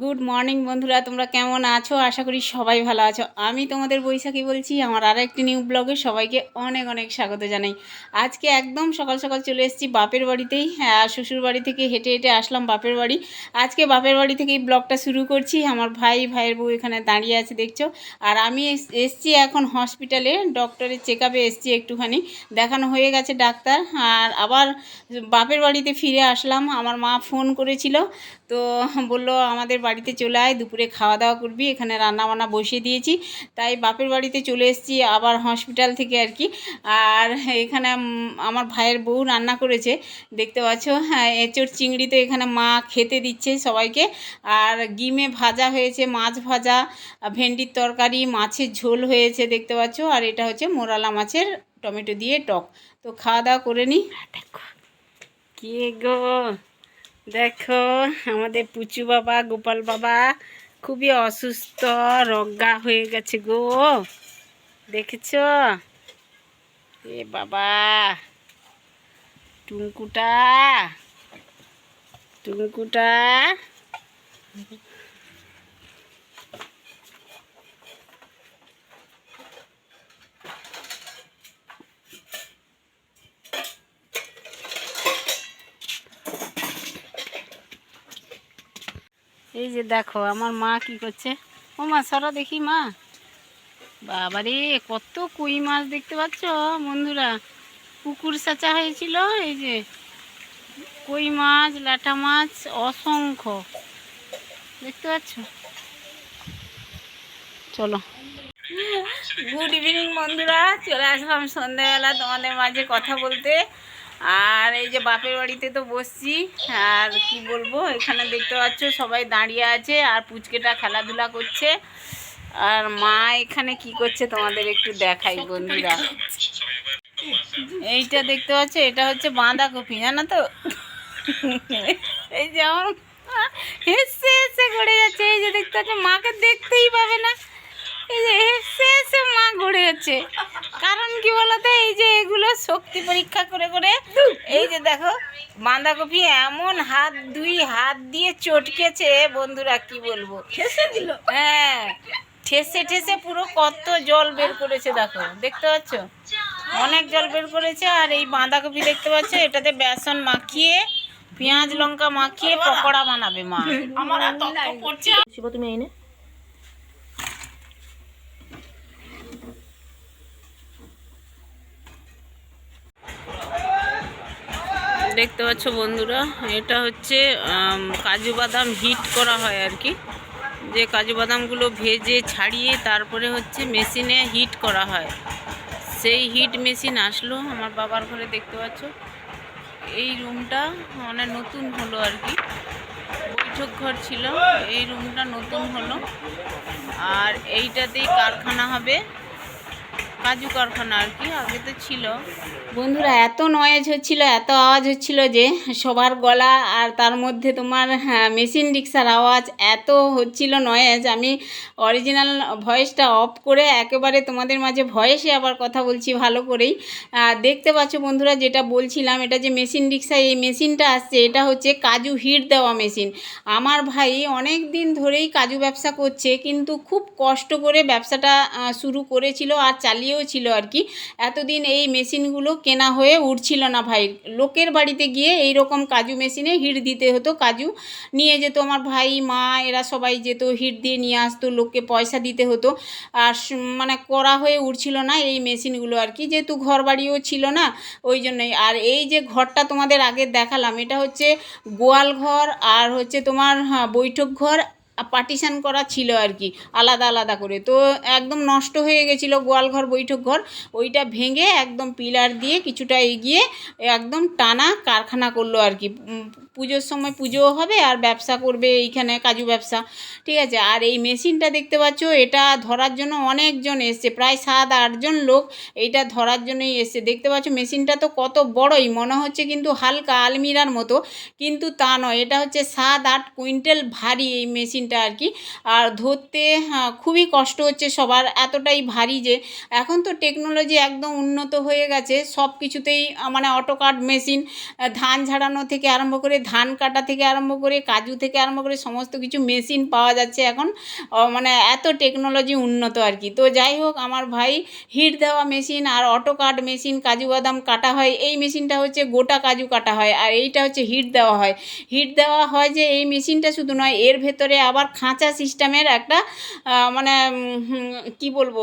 Good morning বন্ধুরা। তোমরা কেমন আছো? আশা করি সবাই ভালো আছো। আমি তোমাদের বৈশাখী বলছি। আমার আর একটি নিউ ব্লগে সবাইকে অনেক অনেক স্বাগত জানাই। আজকে একদম সকাল সকাল চলে এসেছি বাপের বাড়িতেই। হ্যাঁ শ্বশুর বাড়ি থেকে হেঁটে হেঁটে আসলাম বাপের বাড়ি। আজকে বাপের বাড়ি থেকেই ব্লগটা শুরু করছি। আমার ভাই, ভাইয়ের বউ এখানে দাঁড়িয়ে আছে, দেখছ? আর আমি এস- এসছি এখন হসপিটালে ডক্টরের চেক আপে এসছি একটুখানি। দেখানো হয়ে গেছে ডাক্তার। আর আবার বাপের বাড়িতে ফিরে আসলাম। আমার মা ফোন করেছিল। তো বলল, আমাদের বাড়িতে চলে আয়, দুপুরে খাওয়া দাওয়া করবি, এখানে রান্না বান্না বসিয়ে দিয়েছি। তাই বাপের বাড়িতে চলে এসেছি, আবার হসপিটাল থেকে আর কি। আর এখানে আমার ভাইয়ের বউ রান্না করেছে, দেখতে পাচ্ছ হ্যাঁ এঁচোড় চিংড়ি তো এখানে মা খেতে দিচ্ছে সবাইকে। আর গিমে ভাজা হয়েছে, মাছ ভাজা, ভেন্ডির তরকারি, মাছের ঝোল হয়েছে, দেখতে পাচ্ছ। আর এটা হচ্ছে মোরালা মাছের টমেটো দিয়ে টক। তো খাওয়া দাওয়া করে নিই কে গো! দেখো, আমাদের পুচু বাবা, গোপাল বাবা খুবই অসুস্থ রজ্ঞা হয়ে গেছে গো। দেখেছ? এ বাবা টুঙ্কুটা টুঙ্কুটা এই যে দেখো, আমার মা কি করছে? ও মা, সরা দেখি মা। বাবারে, কত কই মাছ দেখতে পাচ্ছ, বন্ধুরা। পুকুর সাঁচা হয়েছিল, এই যে কই মাছ লাটা মাছ, অসংখ্য। দেখতে পাচ্ছ? চলো। গুড ইভিনিং বন্ধুরা। চলে আসলাম সন্ধ্যাবেলা তোমাদের মাঝে কথা বলতে। আর এই যে বাপের বাড়িতে তো বসছি, আর কি বলব, এখানে দেখতে পাচ্ছ সবাই দাঁড়িয়ে আছে আর পুচকেটা খেলাধুলা করছে। আর মা এখানে কি করছে তোমাদের একটু দেখাই বন্ধুরা। এইটা দেখতে পাচ্ছ, এটা হচ্ছে বাঁধাকপি, জানো তো? এই যে আমার হেসে হেসে ঘুরে যাচ্ছে, এই যে দেখতে পাচ্ছ, মাকে দেখতেই পাবে না। এই যে হেসে হেসে মা ঘুরে যাচ্ছে। কারণ কি বলতো এই যে এগুলো শক্তি পরীক্ষা করে করে এই যে দেখো বাঁধাকপি এমন হাত দুই হাত দিয়ে চটকেছে বন্ধুরা কি বলব? হ্যাঁ ঠেসে ঠেসে পুরো কত জল বের করেছে দেখো দেখতে পাচ্ছ? অনেক জল বের করেছে আর এই বাঁধাকপি দেখতে পাচ্ছ এটাতে বেসন মাখিয়ে পেঁয়াজ লঙ্কা মাখিয়ে পকোড়া বানাবে মা। আমার তুমি এনে দেখতে পাচ্ছ বন্ধুরা, এটা হচ্ছে কাজু বাদাম হিট করা হয় আর কি। যে কাজু বাদামগুলো ভেজে ছাড়িয়ে তারপরে হচ্ছে মেশিনে হিট করা হয়। সেই হিট মেশিন আসলো আমার বাবার ঘরে, দেখতে পাচ্ছ। এই রুমটা মানে নতুন হলো আর কি। বৈঠক ঘর ছিল, এই রুমটা নতুন হলো। আর এইটাতেই কারখানা হবে। কাজু কারখানা আর কি আগে তো ছিল। বন্ধুরা এত নয়েজ হচ্ছিল এত আওয়াজ হচ্ছিল যে সবার গলা আর তার মধ্যে তোমার হ্যাঁ, মেশিন রিক্সার আওয়াজ এত হচ্ছিল নয়েজ আমি অরিজিনাল ভয়েসটা অফ করে একেবারে তোমাদের মাঝে ভয়েসে আবার কথা বলছি ভালো করেই। দেখতে পাচ্ছ বন্ধুরা যেটা বলছিলাম এটা যে মেশিন রিক্সা এই মেশিনটা আসছে এটা হচ্ছে কাজু হিট দেওয়া মেশিন আমার ভাই অনেক দিন ধরেই কাজু ব্যবসা করছে কিন্তু খুব কষ্ট করে ব্যবসাটা শুরু করেছিল আর চালিয়েও ছিল আর কি। এতদিন এই মেশিনগুলো কেনা হয়ে উঠছিল না ভাই। লোকের বাড়িতে গিয়ে এই রকম কাজু মেশিনে হিট দিতে হতো কাজু নিয়ে যেত আমার ভাই মা এরা সবাই যেত হিট দিয়ে নিয়ে আসতো লোককে পয়সা দিতে হতো। আর মানে করা হয়ে উঠছিল না এই মেশিনগুলো আর কি। যেহেতু ঘর বাড়িও ছিল না ওই জন্যই। আর এই যে ঘরটা তোমাদের আগে দেখালাম এটা হচ্ছে গোয়াল ঘর আর হচ্ছে তোমার হ্যাঁ, বৈঠক ঘর পার্টিশান করা ছিল আর কি, আলাদা আলাদা করে। তো একদম নষ্ট হয়ে গেছিল গোয়ালঘর বৈঠক ঘর। ওইটা ভেঙে একদম পিলার দিয়ে কিছুটা এগিয়ে একদম টানা কারখানা করল আর কি। পুজোর সময় পুজোও হবে আর ব্যবসা করবে এইখানে কাজু ব্যবসা। ঠিক আছে? আর এই মেশিনটা দেখতে পাচ্ছ, এটা ধরার জন্য অনেকজন এসছে, প্রায় সাত আটজন লোক এইটা ধরার জন্যই এসছে। দেখতে পাচ্ছ, মেশিনটা তো কত বড়ই, মনে হচ্ছে কিন্তু হালকা আলমিরার মতো, কিন্তু তা নয়, এটা হচ্ছে সাত, আট কুইন্টাল ভারী এই মেশিনটা আর কি। আর ধরতে খুবই কষ্ট হচ্ছে সবার, এতটাই ভারী যে, এখন তো টেকনোলজি একদম উন্নত হয়ে গেছে সব কিছুতেই মানে অটো কাট মেশিন ধান ঝাড়ানো থেকে আরম্ভ করে ধান কাটা থেকে আরম্ভ করে, কাজু থেকে আরম্ভ করে সমস্ত কিছু মেশিন পাওয়া যাচ্ছে এখন। মানে এত টেকনোলজি উন্নত আর কি। তো যাই হোক, আমার ভাই হিট দেওয়া মেশিন আর অটো কাট মেশিন, কাজু বাদাম কাটা হয়, এই মেশিনটা হচ্ছে গোটা কাজু কাটা হয় আর এইটা হচ্ছে হিট দেওয়া হয়। হিট দেওয়া হয় যে এই মেশিনটা শুধু নয়, এর ভেতরে আবার খাঁচা সিস্টেমের একটা মানে কি বলব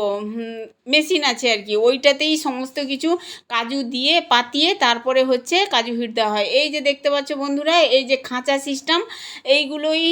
মেশিন আছে আর কি। ওইটাতেই সমস্ত কিছু কাজু দিয়ে পাতিয়ে তারপরে হচ্ছে কাজু হিট দেওয়া হয়। এই যে দেখতে পাচ্ছ বন্ধুরা এই যে খাঁচা সিস্টেম এইগুলোই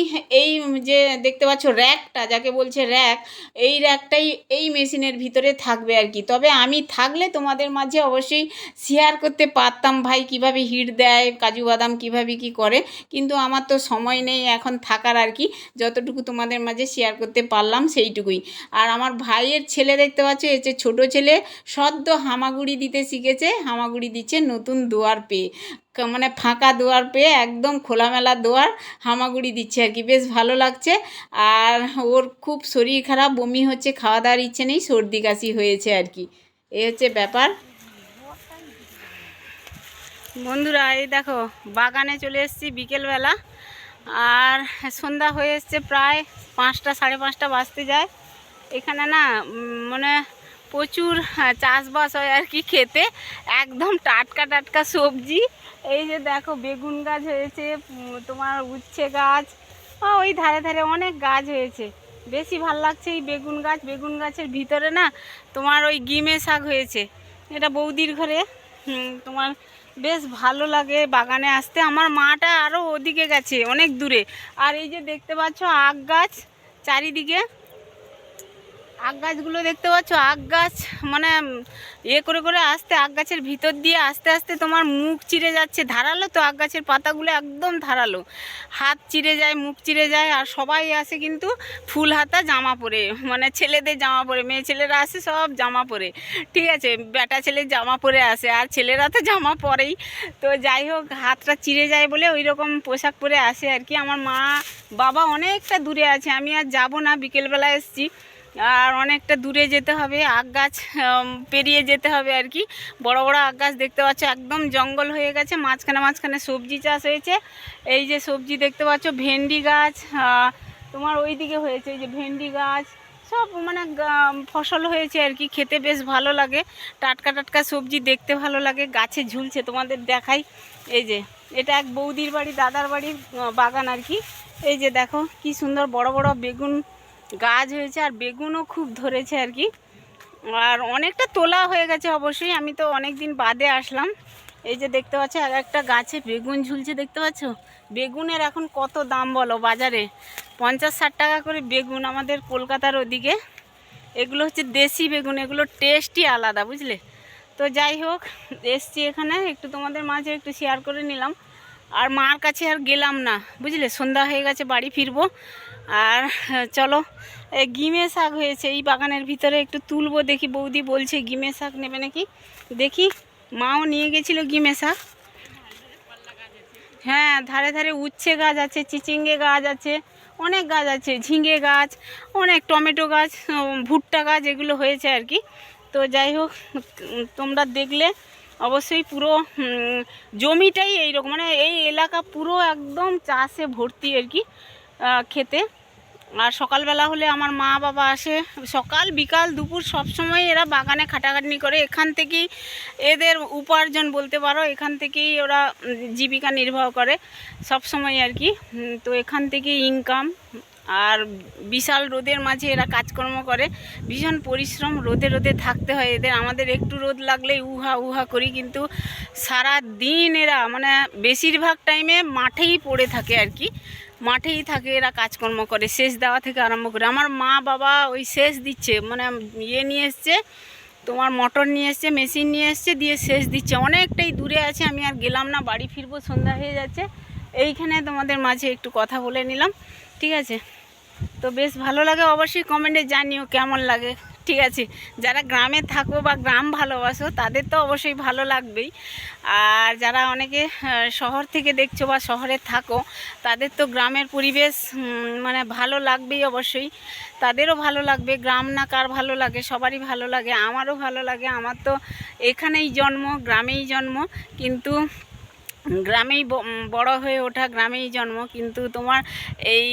এই যে দেখতে পাচ্ছ র্যাকটা যাকে বলছে র্যাক এই র্যাকটাই এই মেশিনের ভিতরে থাকবে আর কি। তবে আমি থাকলে তোমাদের মাঝে অবশ্যই শেয়ার করতে পারতাম ভাই, কীভাবে হিট দেয়, কাজু বাদাম কীভাবে কি করে, কিন্তু আমার তো সময় নেই এখন থাকার আর কি। যতটুকু তোমাদের মাঝে শেয়ার করতে পারলাম সেইটুকুই। আর আমার ভাইয়ের ছেলে দেখতে পাচ্ছ এই যে ছোটো ছেলে, সদ্য হামাগুড়ি দিতে শিখেছে, হামাগুড়ি দিচ্ছে নতুন দুয়ার পেয়ে। মানে ফাঁকা দুয়ার পেয়ে একদম খোলামেলা দুয়ার হামাগুড়ি দিচ্ছে আর কি। বেশ ভালো লাগছে। আর ওর খুব শরীর খারাপ, বমি হচ্ছে খাওয়া দাওয়ার ইচ্ছে নেই, সর্দি কাশি হয়েছে আর কি। এই হচ্ছে ব্যাপার। বন্ধুরা, এই দেখো, বাগানে চলে এসেছি বিকেলবেলা। আর সন্ধ্যা হয়ে এসছে প্রায় পাঁচটা, সাড়ে পাঁচটা বাজতে যায়। এখানে না মানে প্রচুর হ্যাঁ, চাষবাস হয় আর কি খেতে। একদম টাটকা টাটকা সবজি। এই যে দেখো বেগুন গাছ হয়েছে তোমার উচ্ছে গাছ। ওই ধারে ধারে অনেক গাছ হয়েছে। বেশি ভালো লাগছে এই বেগুন গাছ। বেগুন গাছের ভিতরে না তোমার ওই গিমে শাক হয়েছে। এটা বৌদির ঘরে। তোমার বেশ ভালো লাগে বাগানে আসতে। আমার মাটা আরও ওদিকে গেছে অনেক দূরে। আর এই যে দেখতে পাচ্ছ আখ গাছ চারিদিকে। আখ গাছগুলো দেখতে পাচ্ছ? আখ গাছ মানে ইয়ে করে করে আসতে আখ গাছের ভিতর দিয়ে আস্তে আস্তে তোমার মুখ চিরে যাচ্ছে। ধারালো তো আগ গাছের পাতাগুলো একদম ধারালো। হাত চিরে যায়, মুখ চিরে যায়, আর সবাই আসে কিন্তু ফুল হাতা, জামা পরে। মানে ছেলেদের জামা পরে, মেয়ে ছেলেরা আসে, সব জামা পরে। ঠিক আছে, বেটা ছেলের জামা পরে আসে, আর ছেলেরা তো জামা পরেই। তো যাই হোক, হাতটা চিরে যায় বলে ওই রকম পোশাক পরে আসে আর কি। আমার মা, বাবা অনেকটা দূরে আছে, আমি আর যাব না, বিকেলবেলা এসেছি। আর অনেকটা দূরে যেতে হবে আগ গাছ পেরিয়ে যেতে হবে আর কি। বড় বড় আগ গাছ দেখতে পাচ্ছ, একদম জঙ্গল হয়ে গেছে, মাঝখানে মাঝখানে সবজি চাষ হয়েছে। এই যে সবজি দেখতে পাচ্ছ, ভেন্ডি গাছ তোমার ওই দিকে হয়েছে, এই যে ভেন্ডি গাছ, সব মানে ফসল হয়েছে আর কি, খেতে বেশ ভালো লাগে। টাটকা টাটকা সবজি দেখতে ভালো লাগে, গাছে ঝুলছে, তোমাদের দেখাই। এই যে, এটা এক বৌদির বাড়ি, দাদার বাড়ির বাগান আর কি। এই যে দেখো, কি সুন্দর বড় বড় বেগুন গাছ হয়েছে আর বেগুনও খুব ধরেছে আর কি। আর অনেকটা তোলা হয়ে গেছে অবশ্যই, আমি তো অনেক দিন বাদে আসলাম। এই যে দেখতে পাচ্ছ, আর একটা গাছে বেগুন ঝুলছে, দেখতে পাচ্ছ? বেগুনের এখন কত দাম বলো বাজারে? পঞ্চাশ ষাট টাকা করে বেগুন আমাদের কলকাতার ওদিকে। এগুলো হচ্ছে দেশি বেগুন, এগুলো টেস্টই আলাদা, বুঝলে? তো যাই হোক, এসছি এখানে, একটু তোমাদের মাঝে একটু শেয়ার করে নিলাম। আর মার কাছে আর গেলাম না, বুঝলে? সন্ধ্যা হয়ে গেছে, বাড়ি ফিরবো। আর চলো গিমে শাক হয়েছে, এই বাগানের ভিতরে একটু তুলবো, দেখি বৌদি বলছে গিমে শাক নেবে নাকি? দেখি, মাও নিয়ে গেছিল গিমে শাক। হ্যাঁ ধারে ধারে উচ্ছে গাছ আছে, চিচিঙ্গে গাছ আছে, অনেক গাছ আছে, ঝিঙে গাছ, অনেক টমেটো গাছ, ভুট্টা গাছ, এগুলো হয়েছে আর কি। তো যাই হোক, তোমরা দেখলে অবশ্যই পুরো জমিটাই এইরকম মানে এই এলাকা পুরো একদম চাষে ভর্তি আর কি। খেতে। আর সকালবেলা হলে আমার মা বাবা আসে। সকাল, বিকাল, দুপুর সব সময় এরা বাগানে খাটাখাটনি করে। এখান থেকেই এদের উপার্জন বলতে পারো, এখান থেকেই ওরা জীবিকা নির্বাহ করে সব সময় আর কি। তো এখান থেকেই ইনকাম আর বিশাল রোদের মাঝে এরা কাজকর্ম করে। ভীষণ পরিশ্রম, রোদে রোদে থাকতে হয় এদের। আমাদের একটু রোদ লাগলেই উহা উহা করি, কিন্তু সারা দিন এরা মানে বেশিরভাগ টাইমে মাঠেই পড়ে থাকে আর কি। মাঠেই থাকে, এরা কাজকর্ম করে, সেচ দেওয়া থেকে আরম্ভ করে। আমার মা বাবা ওই সেচ দিচ্ছে মানে ইয়ে নিয়ে এসছে, তোমার মোটর নিয়ে এসছে, মেশিন নিয়ে এসছে, দিয়ে সেচ দিচ্ছে। অনেকটাই দূরে আছে, আমি আর গেলাম না, বাড়ি ফিরবো, সন্ধ্যা হয়ে যাচ্ছে। এইখানে তোমাদের মাঝে একটু কথা বলে নিলাম, ঠিক আছে? তো বেশ ভালো লাগে, অবশ্যই কমেন্টে জানিও কেমন লাগে। ঠিক আছে, যারা গ্রামে থাকো বা গ্রাম ভালোবাসো, তাদের তো অবশ্যই ভালো লাগবেই। আর যারা অনেকে শহর থেকে দেখছ বা শহরে থাকো, তাদের তো গ্রামের পরিবেশ মানে ভালো লাগবেই অবশ্যই। তাদেরও ভালো লাগবে, গ্রাম না কার ভালো লাগে, সবারই ভালো লাগে, আমারও ভালো লাগে। আমার তো এখানেই জন্ম, গ্রামেই জন্ম, কিন্তু গ্রামেই বড় হয়ে ওঠা গ্রামেই জন্ম। কিন্তু তোমার এই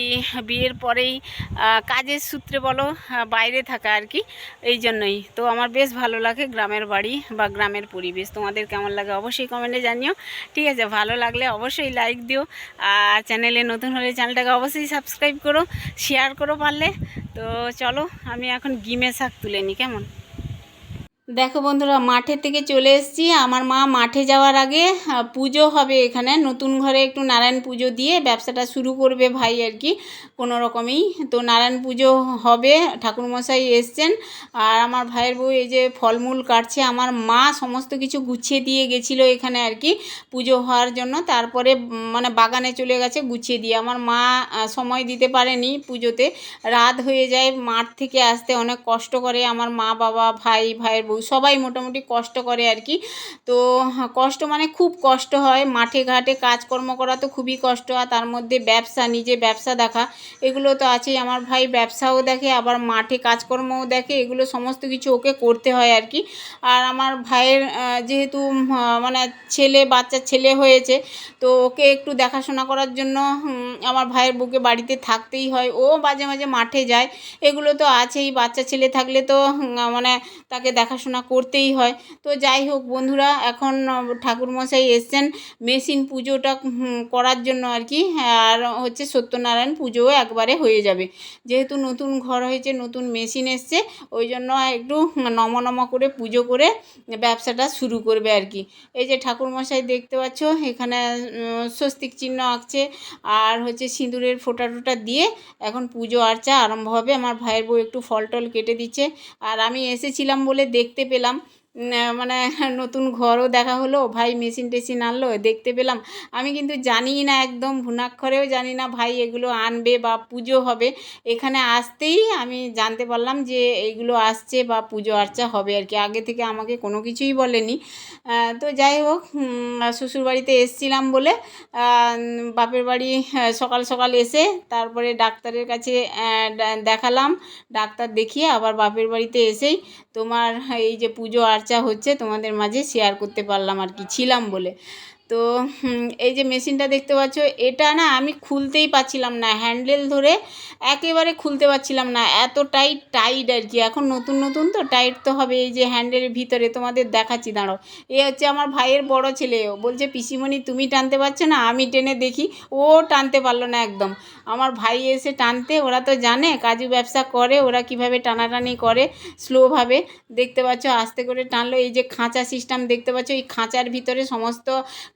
বিয়ের পরেই কাজের সূত্রে বলো বাইরে থাকা আর কি, এই জন্যই। তো আমার বেশ ভালো লাগে গ্রামের বাড়ি বা গ্রামের পরিবেশ। তোমাদের কেমন লাগে অবশ্যই কমেন্টে জানিও। ঠিক আছে, ভালো লাগলে অবশ্যই লাইক দিও। আর চ্যানেলে নতুন হলে চ্যানেলটাকে অবশ্যই সাবস্ক্রাইব করো শেয়ার করো পারলে। তো চলো, আমি এখন গিমে শাক তুলে নিই কেমন? দেখো বন্ধুরা মাঠে থেকে চলে এসেছি। আমার মা মাঠে যাওয়ার আগে পুজো হবে এখানে। নতুন ঘরে একটু নারায়ণ পুজো দিয়ে ব্যবসাটা শুরু করবে ভাই আর কি, কোনো রকমেই। তো নারায়ণ পুজো হবে, ঠাকুরমশাই এসছেন। আর আমার ভাইয়ের বউ এই যে ফলমূল কাটছে, আমার মা সমস্ত কিছু গুছিয়ে দিয়ে গেছিল এখানে আর কি, পুজো হওয়ার জন্য। তারপরে মানে বাগানে চলে গেছে গুছিয়ে দিয়ে। আমার মা সময় দিতে পারেনি পুজোতে। রাত হয়ে যায় মাঠ থেকে আসতে, অনেক কষ্ট করে। আমার মা, বাবা, ভাই, ভাইয়ের বউ সবাই মোটামুটি কষ্ট করে আর কি। তো হ্যাঁ, কষ্ট মানে খুব কষ্ট হয়। মাঠে ঘাটে কাজকর্ম করা তো খুবই কষ্ট। আর তার মধ্যে ব্যবসা নিজে ব্যবসা দেখা এগুলো তো আছেই। আমার ভাই ব্যবসাও দেখে আবার মাঠে কাজকর্মও দেখে এগুলো সমস্ত কিছু ওকে করতে হয় আর কি। আর আমার ভাইয়ের যেহেতু মানে ছেলে বাচ্চা ছেলে হয়েছে তো ওকে একটু দেখাশোনা করার জন্য আমার ভাইয়ের বুকে বাড়িতে থাকতেই হয়। ও মাঝে মাঝে মাঠে যায়। এগুলো তো আছেই। বাচ্চা ছেলে থাকলে তো মানে তাকে দেখাশোনা করতেই হয়। তো যাই হোক বন্ধুরা, এখন ঠাকুরমশাই এসছেন মেশিন পুজোটা করার জন্য আর কি। আর হচ্ছে সত্যনারায়ণ পুজোও একবারে হয়ে যাবে। যেহেতু নতুন ঘর হয়েছে, নতুন মেশিন এসছে, ওই জন্য একটু নম নম করে পুজো করে ব্যবসাটা শুরু করবে আর কি। এই যে ঠাকুরমশাই দেখতে পাচ্ছ, এখানে স্বস্তিক চিহ্ন আঁকছে আর হচ্ছে সিঁদুরের ফোঁটা টোটা দিয়ে এখন পুজো আর্চা আরম্ভ হবে। আমার ভাইয়ের বউ একটু ফল টল কেটে দিচ্ছে। আর আমি এসেছিলাম বলে দেখতে পেলাম। উম, আহ, মানে নতুন ঘরও দেখা হলো, ভাই মেশিন টেশিন আনলো, দেখতে পেলাম। আমি কিন্তু জানিই না একদম, ভুনাক্ষরেও জানি না ভাই এগুলো আনবে বা পুজো হবে। এখানে আসতেই আমি জানতে পারলাম যে এইগুলো আসছে বা পুজো আর্চা হবে আর কি। আগে থেকে আমাকে কোনো কিছুই বলেনি। তো যাই হোক শ্বশুরবাড়িতে এসছিলাম বলে বাপের বাড়ি সকাল সকাল এসে তারপরে ডাক্তারের কাছে দেখালাম। ডাক্তার দেখিয়ে আবার বাপের বাড়িতে এসেই তোমার এই যে পুজো আর্চা হচ্ছে তোমাদের মাঝে শেয়ার করতে পারলাম আর কি ছিলাম বলে। তো এই যে মেশিনটা দেখতে পাচ্ছ, এটা না আমি খুলতেই পারছিলাম না, হ্যান্ডেল ধরে একেবারে খুলতে পারছিলাম না, এতটাই টাইট আর কি, এখন নতুন নতুন তো, টাইট তো হবে এই যে হ্যান্ডেলের ভিতরে, তোমাদের দেখাচ্ছি, দাঁড়াও, এ হচ্ছে আমার ভাইয়ের বড় ছেলে বলছে, পিসিমণি, তুমি টানতে পারছ না? আমি টেনে দেখি, ও টানতে পারল না একদম, আমার ভাই এসে টানতে, ওরা তো জানে, কাজু ব্যবসা করে, ওরা কীভাবে টানাটানি করে, স্লোভাবে, দেখতে পাচ্ছ, আস্তে করে টানলো, এই যে খাঁচা সিস্টেম দেখতে পাচ্ছ, এই খাঁচার ভিতরে সমস্ত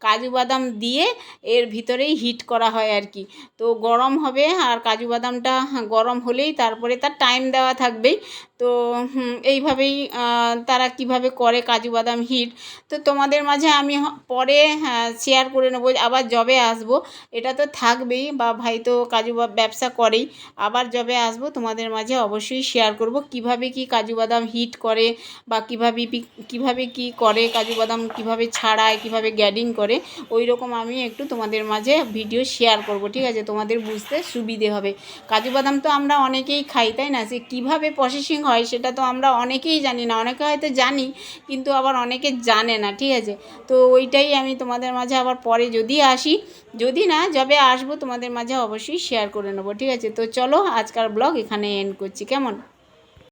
কাজু বাদাম দিয়ে এর ভিতরেই হিট করা হয় আর কি। তো গরম হবে আর কাজু বাদামটা গরম হলেই তারপরে তার টাইম দেওয়া থাকবেই। তো এইভাবেই তারা কীভাবে করে কাজু বাদাম হিট। তো তোমাদের মাঝে আমি পরে শেয়ার করে নেব, আবার জবে আসব। এটা তো থাকবেই, বা ভাই তো কাজু ব্যবসা করেই। আবার জবে আসব, তোমাদের মাঝে অবশ্যই শেয়ার করব, কীভাবে কি কাজু বাদাম হিট করে, বা কীভাবে কীভাবে কি করে কাজু বাদাম কীভাবে ছাড়ায়, কীভাবে গ্যাডিং করে ওই রকম আমি একটু তোমাদের মাঝে ভিডিও শেয়ার করব, ঠিক আছে? তোমাদের বুঝতে সুবিধে হবে। কাজু বাদাম তো আমরা অনেকেই খাই, তাই না? সে কীভাবে প্রসেসিং হয়, সেটা তো আমরা অনেকেই জানি না। অনেকে হয়তো জানি, কিন্তু আবার অনেকে জানে না, ঠিক আছে? তো ওইটাই আমি তোমাদের মাঝে আবার পরে যদি আসি, যদি না, যবে আসব তোমাদের মাঝে অবশ্যই শেয়ার করে নেব, ঠিক আছে? তো চলো আজকাল ব্লগ এখানে এন্ড করছি, কেমন?